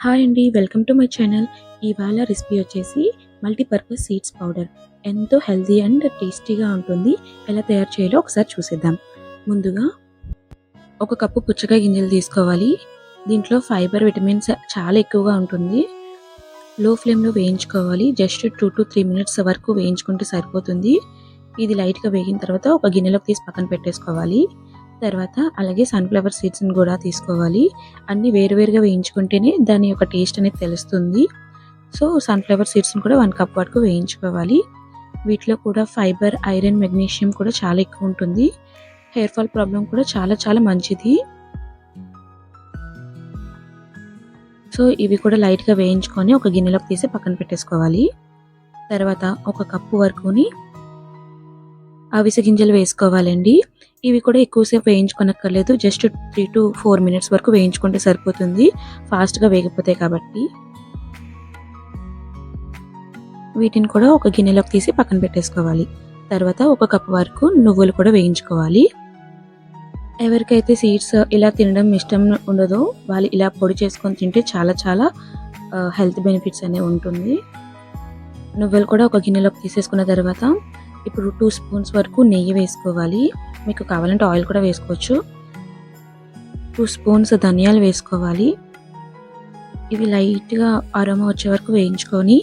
Hi అండి welcome to my channel. ఇవాళ recipe వచ్చేసి మల్టీపర్పస్ సీడ్స్ పౌడర్. ఎంతో హెల్తీ అండ్ టేస్టీగా ఉంటుంది. ఎలా తయారు చేయాలో ఒకసారి చూసేద్దాం. ముందుగా ఒక కప్పు పుచ్చకాయ గింజలు తీసుకోవాలి. దీంట్లో ఫైబర్ విటమిన్స్ చాలా ఎక్కువగా ఉంటుంది. లో ఫ్లేమ్లో వేయించుకోవాలి. Just two to three minutes వరకు వేయించుకుంటే సరిపోతుంది. ఇది లైట్గా వేగిన తర్వాత ఒక గిన్నెలోకి తీసి పక్కన పెట్టేసుకోవాలి. తర్వాత అలాగే సన్ఫ్లవర్ సీడ్స్ని కూడా తీసుకోవాలి. అన్నీ వేరువేరుగా వేయించుకుంటేనే దాని యొక్క టేస్ట్ అనేది తెలుస్తుంది. సో సన్ఫ్లవర్ సీడ్స్ని కూడా వన్ కప్ వరకు వేయించుకోవాలి. వీటిలో కూడా ఫైబర్ ఐరన్ మెగ్నీషియం కూడా చాలా ఎక్కువ ఉంటుంది. హెయిర్ ఫాల్ ప్రాబ్లం కూడా చాలా చాలా మంచిది. సో ఇవి కూడా లైట్గా వేయించుకొని ఒక గిన్నెలోకి తీసి పక్కన పెట్టేసుకోవాలి. తర్వాత ఒక కప్పు వరకుని అవిసె గింజలు వేసుకోవాలండి. ఇవి కూడా ఎక్కువసేపు వేయించుకోనక్కర్లేదు. Just three to four minutes వరకు వేయించుకుంటే సరిపోతుంది. ఫాస్ట్గా వేగిపోతాయి కాబట్టి. వీటిని కూడా ఒక గిన్నెలోకి తీసి పక్కన పెట్టేసుకోవాలి. తర్వాత ఒక కప్ వరకు నువ్వులు కూడా వేయించుకోవాలి. ఎవరికైతే సీడ్స్ ఇలా తినడం ఇష్టం ఉండదో వాళ్ళు ఇలా పొడి చేసుకొని తింటే చాలా చాలా హెల్త్ బెనిఫిట్స్ అనేవి ఉంటుంది. నువ్వులు కూడా ఒక గిన్నెలోకి తీసేసుకున్న తర్వాత ఇప్పుడు టూ స్పూన్స్ వరకు నెయ్యి వేసుకోవాలి. మీకు కావాలంటే ఆయిల్ కూడా వేసుకోవచ్చు. టూ స్పూన్స్ ధనియాలు వేసుకోవాలి. ఇవి లైట్గా అరమ వచ్చే వరకు వేయించుకొని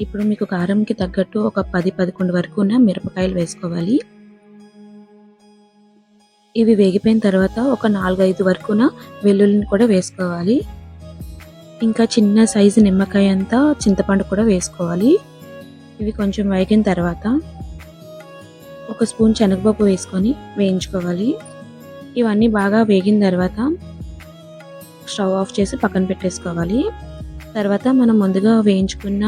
ఇప్పుడు మీకు కారంకి తగ్గట్టు ఒక పది పదకొండు వరకు ఉన్న మిరపకాయలు వేసుకోవాలి. ఇవి వేగిపోయిన తర్వాత ఒక నాలుగైదు వరకున వెల్లుల్లిని కూడా వేసుకోవాలి. ఇంకా చిన్న సైజు నిమ్మకాయ అంతా చింతపండు కూడా వేసుకోవాలి. ఇవి కొంచెం వేగిన తర్వాత ఒక స్పూన్ శనగపప్పు వేసుకొని వేయించుకోవాలి. ఇవన్నీ బాగా వేగిన తర్వాత స్టవ్ ఆఫ్ చేసి పక్కన పెట్టేసుకోవాలి. తర్వాత మనం ముందుగా వేయించుకున్న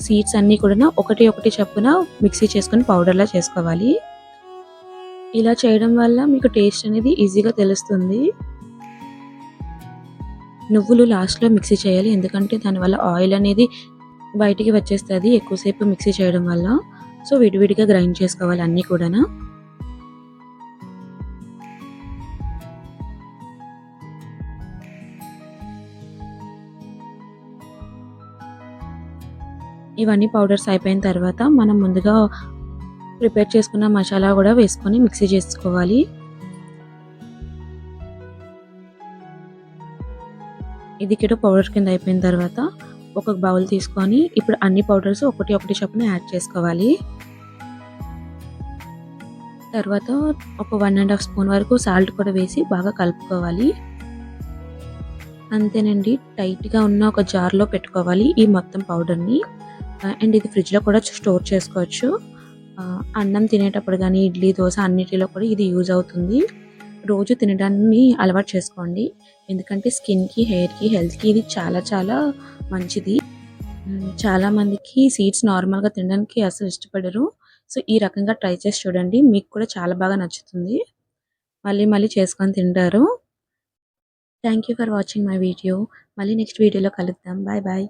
సీడ్స్ అన్నీ కూడా ఒకటి ఒకటి చప్పున మిక్సీ చేసుకొని పౌడర్లా చేసుకోవాలి. ఇలా చేయడం వల్ల మీకు టేస్ట్ అనేది ఈజీగా తెలుస్తుంది. నువ్వులు లాస్ట్లో మిక్సీ చేయాలి. ఎందుకంటే దానివల్ల ఆయిల్ అనేది బయటికి వచ్చేస్తుంది ఎక్కువసేపు మిక్సీ చేయడం వల్ల. సో విడివిడిగా గ్రైండ్ చేసుకోవాలి అన్నీ కూడాను? ఇవన్నీ పౌడర్స్ అయిపోయిన తర్వాత మనం ముందుగా ప్రిపేర్ చేసుకున్న మసాలా కూడా వేసుకొని మిక్సీ చేసుకోవాలి. ఇది కిటో పౌడర్ కింద అయిపోయిన తర్వాత ఒక బౌల్ తీసుకొని ఇప్పుడు అన్ని పౌడర్స్ ఒకటి ఒకటి చొప్పున యాడ్ చేసుకోవాలి. తర్వాత ఒక వన్ అండ్ హాఫ్ స్పూన్ వరకు సాల్ట్ కూడా వేసి బాగా కలుపుకోవాలి. అంతేనండి టైట్గా ఉన్న ఒక జార్లో పెట్టుకోవాలి ఈ మొత్తం పౌడర్ని. అండ్ ఇది ఫ్రిడ్జ్లో కూడా స్టోర్ చేసుకోవచ్చు. అన్నం తినేటప్పుడు కానీ ఇడ్లీ దోశ అన్నిటిలో కూడా ఇది యూజ్ అవుతుంది. రోజు తినడాన్ని అలవాటు చేసుకోండి. ఎందుకంటే స్కిన్కి హెయిర్కి హెల్త్కి ఇది చాలా చాలా మంచిది. చాలా మందికి సీడ్స్ నార్మల్గా తినడానికి అసలు ఇష్టపడరు. సో ఈ రకంగా ట్రై చేసి చూడండి. మీకు కూడా చాలా బాగా నచ్చుతుంది. మళ్ళీ మళ్ళీ చేసుకొని తింటారు. Thank you for watching my video మళ్ళీ నెక్స్ట్ వీడియోలో కలుద్దాం. Bye bye